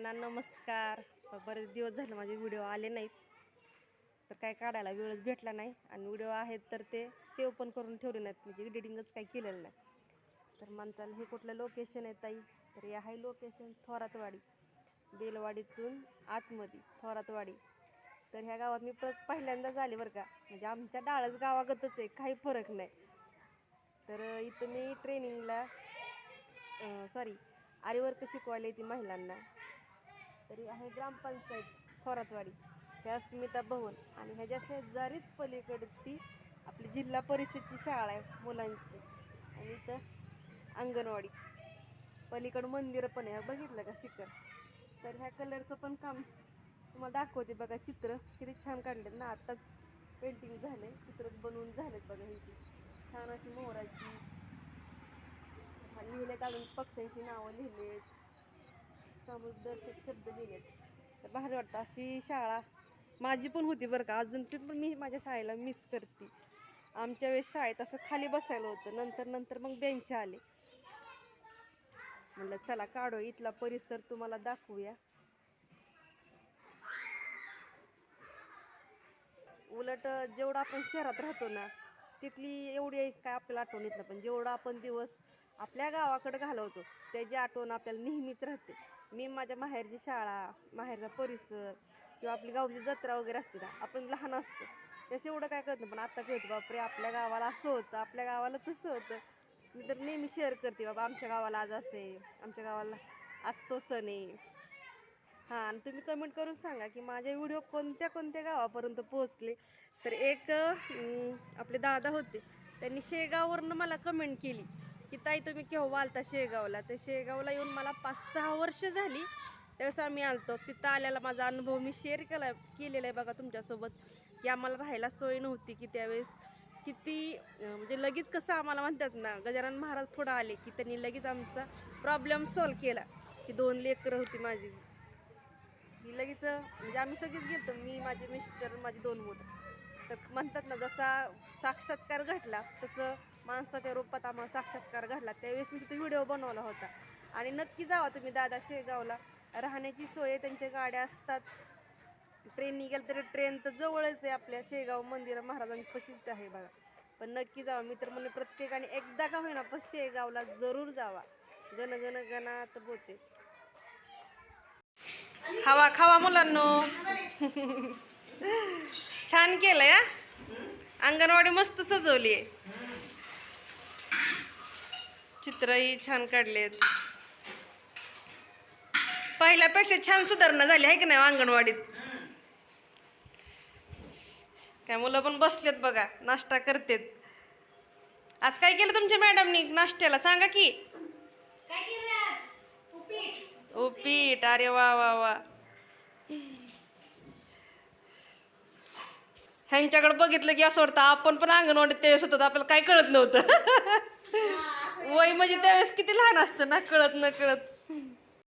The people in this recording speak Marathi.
सगळ्यांना नमस्कार. बरेच दिवस झाले माझे व्हिडिओ आले नाहीत. तर काय काढायला वेळच भेटला नाही. आणि व्हिडिओ आहेत तर ते सेव्ह पण करून ठेवले नाहीत. म्हणजे एडिटिंगच काही केलेलं नाही. तर म्हणताल हे कुठलं लोकेशन आहे ताई? तर हे आहे लोकेशन थोरातवाडी. बेलवाडीतून आतमध्ये थोरातवाडी. तर ह्या गावात मी परत पहिल्यांदाच आले बरं का. म्हणजे आमच्या डाळच गावागतच आहे. काही फरक नाही. तर इथं मी ट्रेनिंगला सॉरी आरीवर्क शिकवायला येते महिलांना. तरी आहे ग्रामपंचायत थोरातवाडी. ह्या स्मिता भवन आणि ह्याच्या शेजारीच पलीकडे ती आपली जिल्हा परिषदची शाळा आहे मुलांची. आणि इथं अंगणवाडी. पलीकडं मंदिरं पण आहे. बघितलं का शिखर? तर ह्या कलरचं पण काम तुम्हाला दाखवते बघा चित्र. किती छान काढलेत ना. आत्ताच पेंटिंग झाले चित्र बनवून झालेत बघा ह्याची. छान अशी मोहराची आणि लिहिलेत अजून पक्ष्यांची नावं लिहिलेत. समुद्रदर्शक शब्द लिहिलेत तर भारी वाटतं. अशी शाळा माझी पण होती बरं का. अजून पण मी माझ्या शाळेला मिस करते. आमच्या वेळेस शाळेत असं खाली बसायला होतं. नंतर नंतर मग बेंच आले. म्हणलं चला काढू इथला परिसर तुम्हाला दाखवूया. उलट जेवढं आपण शहरात राहतो ना तिथली एवढी काय आपल्याला आठवण येत नाही पण जेवढा आपण दिवस आपल्या गावाकडं घालवतो त्याची आठवण आपल्याला नेहमीच राहते. मी माझ्या माहेरची शाळा माहेरचा परिसर किंवा आपली गावची जत्रा वगैरे असते ना आपण लहान असतो. त्याचं एवढं काय कळत नाही पण आता कळतं बापरे आपल्या गावाला असं होतं आपल्या गावाला तसं होतं. मी तर नेहमी शेअर करते बाबा आमच्या गावाला आज असे आमच्या गावाला आज तो सण आहे. हां आणि तुम्ही कमेंट करून सांगा की माझे व्हिडिओ कोणत्या कोणत्या गावापर्यंत पोहोचले? तर एक आपले दादा होते. त्यांनी शेगाववरनं मला कमेंट केली की ताई तुम्ही केव्हा आलता शेगावला? तर शेगावला येऊन मला पाच सहा वर्ष झाली. त्यावेळेस आम्ही आलतो. तिथं आलेला माझा अनुभव मी शेअर केला केलेला आहे बघा तुमच्यासोबत की आम्हाला राहायला सोय नव्हती की त्यावेळेस. किती म्हणजे लगेच कसं आम्हाला म्हणतात ना गजानन महाराज पुढं आले की त्यांनी लगेच आमचा प्रॉब्लेम सॉल्व केला. की दोन लेकरं होती माझी. की लगेच म्हणजे आम्ही सगळीच गेलतो मी माझे मिस्टर माझी दोन मुलं. तर म्हणतात ना जसा साक्षात्कार घडला तसं माणसाच्या रूपात आम्हाला साक्षात्कार घडला. त्यावेळेस मी तिथे व्हिडिओ बनवला होता. आणि नक्की जावा तुम्ही दादा शेगावला. राहण्याची सोय त्यांच्या गाड्या असतात. ट्रेननी गेलं तरी ट्रेन तर जवळच आहे आपल्या शेगाव मंदिर. महाराजांपाशीच आहे बघा. पण नक्की जावा. मी तर म्हणजे प्रत्येकाने एकदा का होईना पण शेगावला जरूर जावा. गण गण गणात बोलते. खावा खावा मुलांनो. छान केलं या अंगणवाडी मस्त सजवली आहे चित्रही छान काढलेत. पहिल्यापेक्षा छान सुधारणा झाली आहे की नाही हो अंगणवाडीत? काय मुलं पण बसलेत बघा नाश्ता करतेत. आज काय केलं तुमच्या मॅडमनी? नाश्त्याला सांगा की. उपीट. अरे वा वा वा. ह्यांच्याकडे बघितलं की असं वाटतं आपण पण अंगणवाडीत त्यावेळेस होतो आपल्याला काय कळत नव्हतं. वय म्हणजे त्यावेळेस किती लहान असतं ना कळत न कळत.